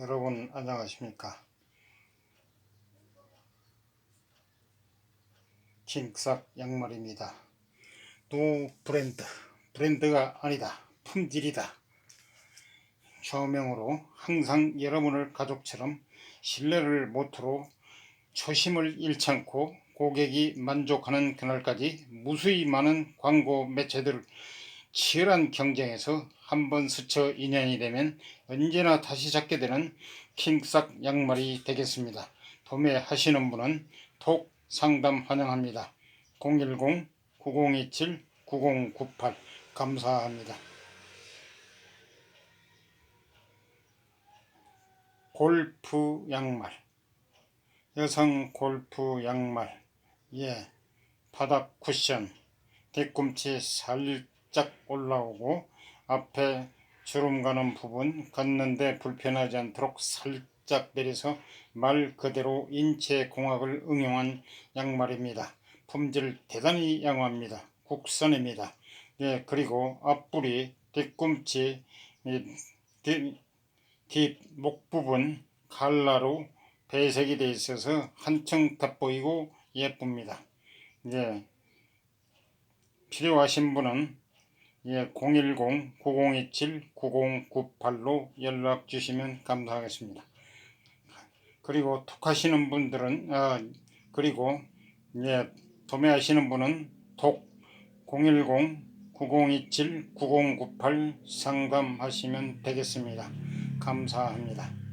여러분 안녕하십니까? 킹삭 양말입니다. 노 브랜드. 브랜드가 아니다. 품질이다. 좌명으로 항상 여러분을 가족처럼 신뢰를 모토로 초심을 잃지 않고 고객이 만족하는 그날까지 무수히 많은 광고 매체들 치열한 경쟁에서 한 번 스쳐 인연이 되면 언제나 다시 잡게 되는 킹삭 양말이 되겠습니다. 도매하시는 분은 톡 상담 환영합니다. 010-9027-9098 감사합니다. 골프 양말 여성 골프 양말 예 바닥 쿠션 뒤꿈치 살 짝 올라오고 앞에 주름 가는 부분 걷는데 불편하지 않도록 살짝 내려서 말 그대로 인체 공학을 응용한 양말입니다. 품질 대단히 양호합니다. 국산입니다. 예, 그리고 앞부리 뒤꿈치 뒷목 부분 칼라로 배색이 되어 있어서 한층 돋보이고 예쁩니다. 예, 필요하신 분은 예, 010-9027-9098로 연락 주시면 감사하겠습니다. 그리고 톡하시는 분들은 아, 그리고 예, 도매하시는 분은 톡010-9027-9098 상담하시면 되겠습니다. 감사합니다.